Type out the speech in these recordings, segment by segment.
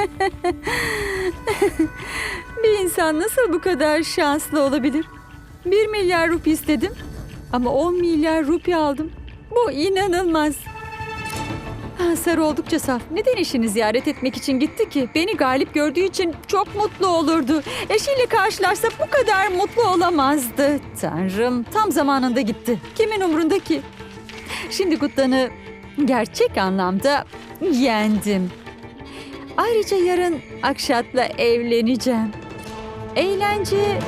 Bir insan nasıl bu kadar şanslı olabilir? Bir milyar rupi istedim ama 10 milyar rupi aldım. Bu inanılmaz. Sarı oldukça saf. Neden eşini ziyaret etmek için gitti ki? Beni galip gördüğü için çok mutlu olurdu. Eşiyle karşılarsa bu kadar mutlu olamazdı. Tanrım tam zamanında gitti. Kimin umrunda ki? Şimdi Guttan'ı gerçek anlamda yendim. Ayrıca yarın Akşat'la evleneceğim. Eğlence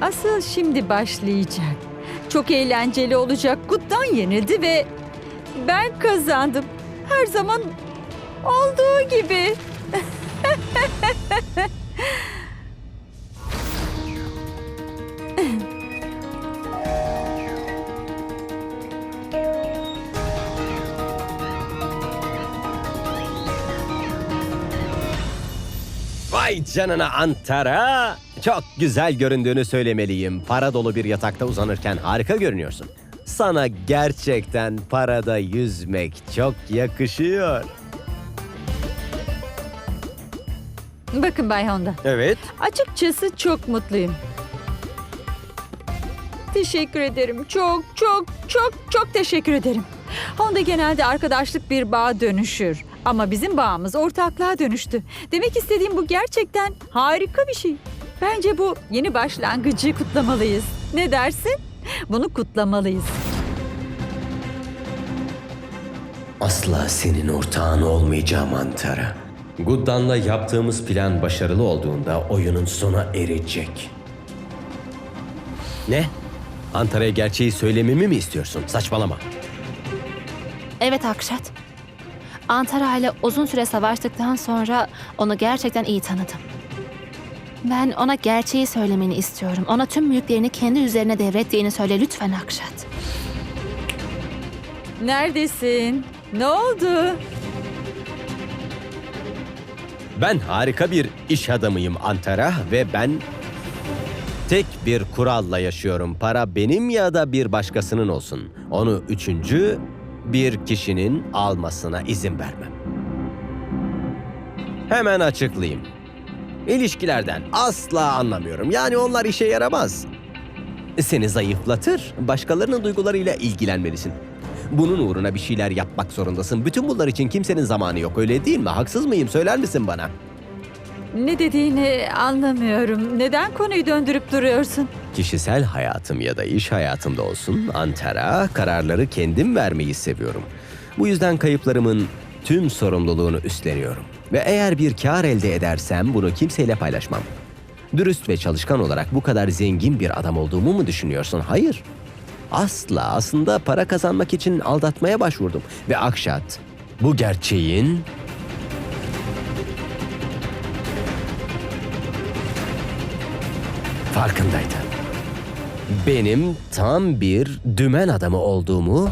asıl şimdi başlayacak. Çok eğlenceli olacak. Guttan yenildi ve ben kazandım. Her zaman olduğu gibi. Vay canına Antara. Çok güzel göründüğünü söylemeliyim. Para dolu bir yatakta uzanırken harika görünüyorsun. Sana gerçekten parada yüzmek çok yakışıyor. Bakın Bay Honda. Evet. Açıkçası çok mutluyum. Teşekkür ederim. Çok çok çok çok teşekkür ederim. Honda genelde arkadaşlık bir bağ dönüşür. Ama bizim bağımız ortaklığa dönüştü. Demek istediğim bu gerçekten harika bir şey. Bence bu yeni başlangıcı kutlamalıyız. Ne dersin? Bunu kutlamalıyız. Asla senin ortağın olmayacağım Antara. Guddan'la yaptığımız plan başarılı olduğunda oyunun sona erecek. Ne? Antara'ya gerçeği söylememi mi istiyorsun? Saçmalama. Evet Akşat. Antara ile uzun süre savaştıktan sonra onu gerçekten iyi tanıdım. Ben ona gerçeği söylemeni istiyorum. Ona tüm mülklerini kendi üzerine devrettiğini söyle lütfen Akşat. Neredesin? Ne oldu? Ben harika bir iş adamıyım Antara ve ben tek bir kuralla yaşıyorum. Para benim ya da bir başkasının olsun. Onu üçüncü bir kişinin almasına izin vermem. Hemen açıklayayım. İlişkilerden asla anlamıyorum. Yani onlar işe yaramaz. Seni zayıflatır, başkalarının duygularıyla ilgilenmelisin. Bunun uğruna bir şeyler yapmak zorundasın. Bütün bunlar için kimsenin zamanı yok öyle değil mi? Haksız mıyım? Söyler misin bana? Ne dediğini anlamıyorum. Neden konuyu döndürüp duruyorsun? Kişisel hayatım ya da iş hayatımda olsun Antara kararları kendim vermeyi seviyorum. Bu yüzden kayıplarımın tüm sorumluluğunu üstleniyorum. Ve eğer bir kar elde edersem bunu kimseyle paylaşmam. Dürüst ve çalışkan olarak bu kadar zengin bir adam olduğumu mu düşünüyorsun? Hayır. Asla aslında para kazanmak için aldatmaya başvurdum. Ve Akşat bu gerçeğin farkındaydı. Benim tam bir dümen adamı olduğumu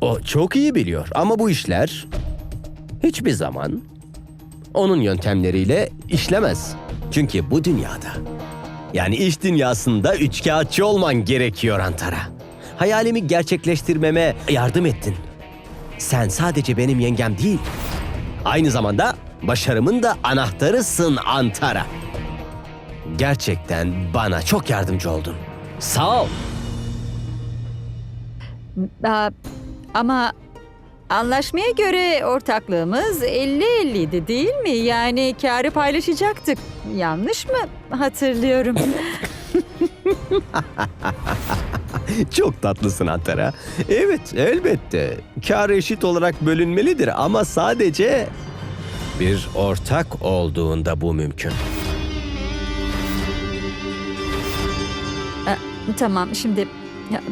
o çok iyi biliyor ama bu işler hiçbir zaman onun yöntemleriyle işlemez. Çünkü bu dünyada yani iş dünyasında üçkağıtçı olman gerekiyor Antara. Hayalimi gerçekleştirmeme yardım ettin. Sen sadece benim yengem değil, aynı zamanda başarımın da anahtarısın Antara. Gerçekten bana çok yardımcı oldun. Sağ ol. Aa, ama anlaşmaya göre ortaklığımız 50-50 idi değil mi? Yani karı paylaşacaktık. Yanlış mı hatırlıyorum? Çok tatlısın Antara. Evet, elbette. Kar eşit olarak bölünmelidir ama sadece bir ortak olduğunda bu mümkün. Tamam şimdi... Ya,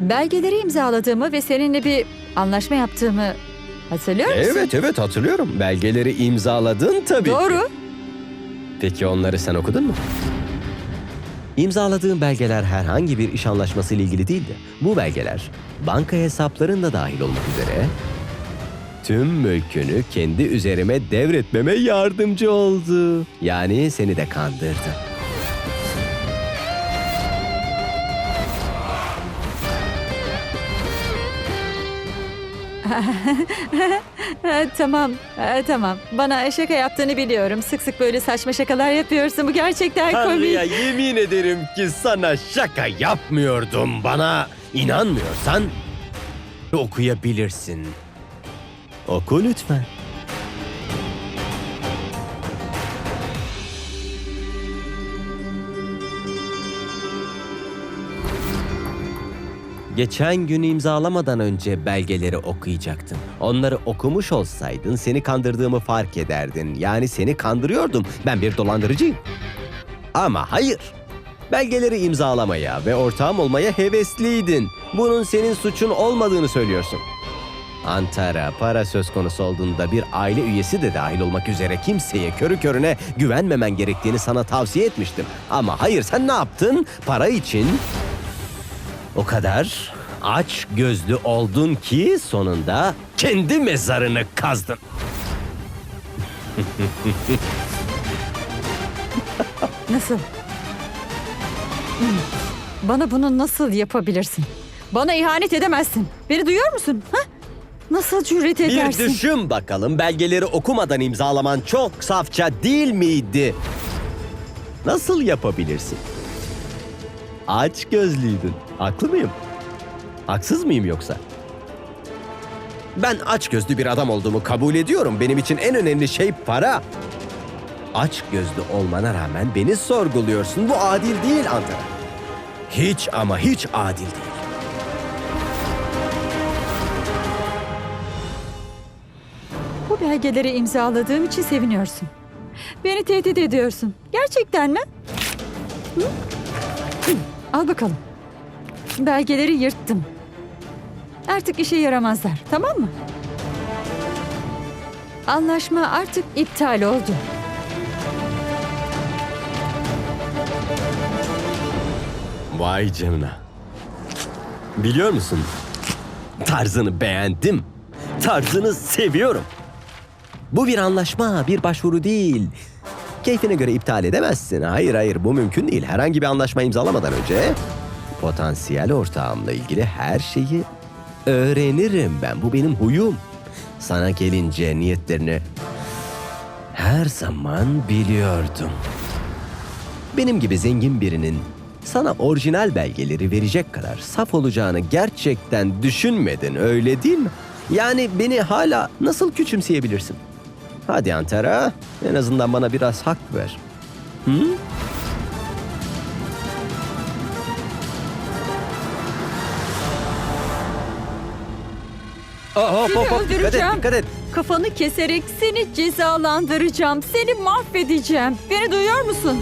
belgeleri imzaladığımı ve seninle bir anlaşma yaptığımı hatırlıyor musun? Evet, evet hatırlıyorum. Belgeleri imzaladın tabii ki. Doğru. Peki onları sen okudun mu? İmzaladığım belgeler herhangi bir iş anlaşması ile ilgili değildi. Bu belgeler banka hesaplarında dahil olmak üzere tüm mülkünü kendi üzerime devretmeme yardımcı oldu. Yani seni de kandırdı. tamam, ha, tamam. Bana şaka yaptığını biliyorum. Sık sık böyle saçma şakalar yapıyorsun. Bu gerçekten Tanrı'ya komik. yemin ederim ki sana şaka yapmıyordum. Bana inanmıyorsan okuyabilirsin. Oku lütfen. Geçen gün imzalamadan önce belgeleri okuyacaktım. Onları okumuş olsaydın seni kandırdığımı fark ederdin. Yani seni kandırıyordum. Ben bir dolandırıcıyım. Ama hayır. Belgeleri imzalamaya ve ortağım olmaya hevesliydin. Bunun senin suçun olmadığını söylüyorsun. Antara para söz konusu olduğunda bir aile üyesi de dahil olmak üzere kimseye körü körüne güvenmemen gerektiğini sana tavsiye etmiştim. Ama hayır sen ne yaptın? Para için o kadar aç gözlü oldun ki sonunda kendi mezarını kazdın. Nasıl? Bana bunu nasıl yapabilirsin? Bana ihanet edemezsin. Beni duyuyor musun? Ha? Nasıl cüret Bir edersin? düşün bakalım belgeleri okumadan imzalaman çok safça değil miydi? Nasıl yapabilirsin? Aç gözlüydün. Haklı mıyım? Haksız mıyım yoksa? Ben aç gözlü bir adam olduğumu kabul ediyorum. Benim için en önemli şey para. Aç gözlü olmana rağmen beni sorguluyorsun. Bu adil değil Antara. Hiç ama hiç adil değil. Bu belgeleri imzaladığım için seviniyorsun. Beni tehdit ediyorsun. Gerçekten mi? Hı? Al bakalım. Belgeleri yırttım. Artık işe yaramazlar, tamam mı? Anlaşma artık iptal oldu. Vay canına. Biliyor musun? Tarzını beğendim. Tarzını seviyorum. Bu bir anlaşma, bir başvuru değil. Keyfine göre iptal edemezsin. Hayır hayır bu mümkün değil. Herhangi bir anlaşma imzalamadan önce potansiyel ortağımla ilgili her şeyi öğrenirim ben. Bu benim huyum. Sana gelince niyetlerini her zaman biliyordum. Benim gibi zengin birinin sana orijinal belgeleri verecek kadar saf olacağını gerçekten düşünmedin öyle değil mi? Yani beni hala nasıl küçümseyebilirsin? Hadi Antera, en azından bana biraz hak ver. Hı? Aa, hop, Seni hop, hop, dikkat et, öldüreceğim. dikkat et. Kafanı keserek seni cezalandıracağım. Seni mahvedeceğim. Beni duyuyor musun?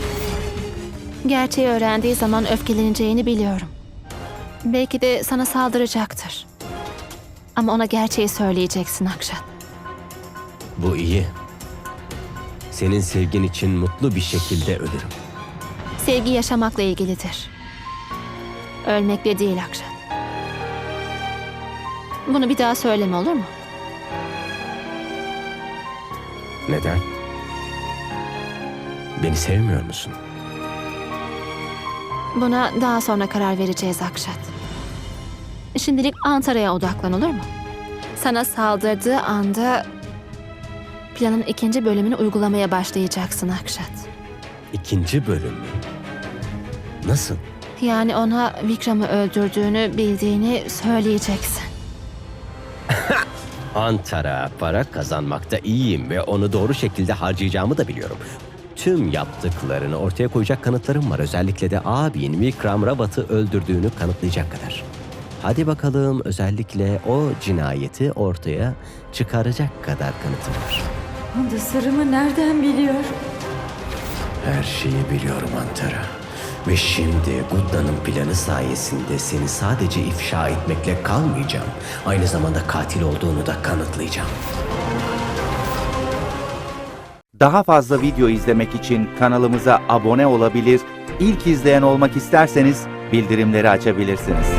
Gerçeği öğrendiği zaman öfkeleneceğini biliyorum. Belki de sana saldıracaktır. Ama ona gerçeği söyleyeceksin Akşat. Bu iyi. Senin sevgin için mutlu bir şekilde ölürüm. Sevgi yaşamakla ilgilidir. Ölmekle değil Akşat. Bunu bir daha söyleme olur mu? Neden? Beni sevmiyor musun? Buna daha sonra karar vereceğiz Akşat. Şimdilik Antara'ya odaklan olur mu? Sana saldırdığı anda planın ikinci bölümünü uygulamaya başlayacaksın Akşat. İkinci bölüm mü? Nasıl? Yani ona Vikram'ı öldürdüğünü bildiğini söyleyeceksin. Antara para kazanmakta iyiyim ve onu doğru şekilde harcayacağımı da biliyorum. Tüm yaptıklarını ortaya koyacak kanıtlarım var. Özellikle de abin Vikram Ravat'ı öldürdüğünü kanıtlayacak kadar. Hadi bakalım özellikle o cinayeti ortaya çıkaracak kadar kanıtım var. Onda sırrımı nereden biliyor? Her şeyi biliyorum Antara. Ve şimdi Gudda'nın planı sayesinde seni sadece ifşa etmekle kalmayacağım. Aynı zamanda katil olduğunu da kanıtlayacağım. Daha fazla video izlemek için kanalımıza abone olabilir, ilk izleyen olmak isterseniz bildirimleri açabilirsiniz.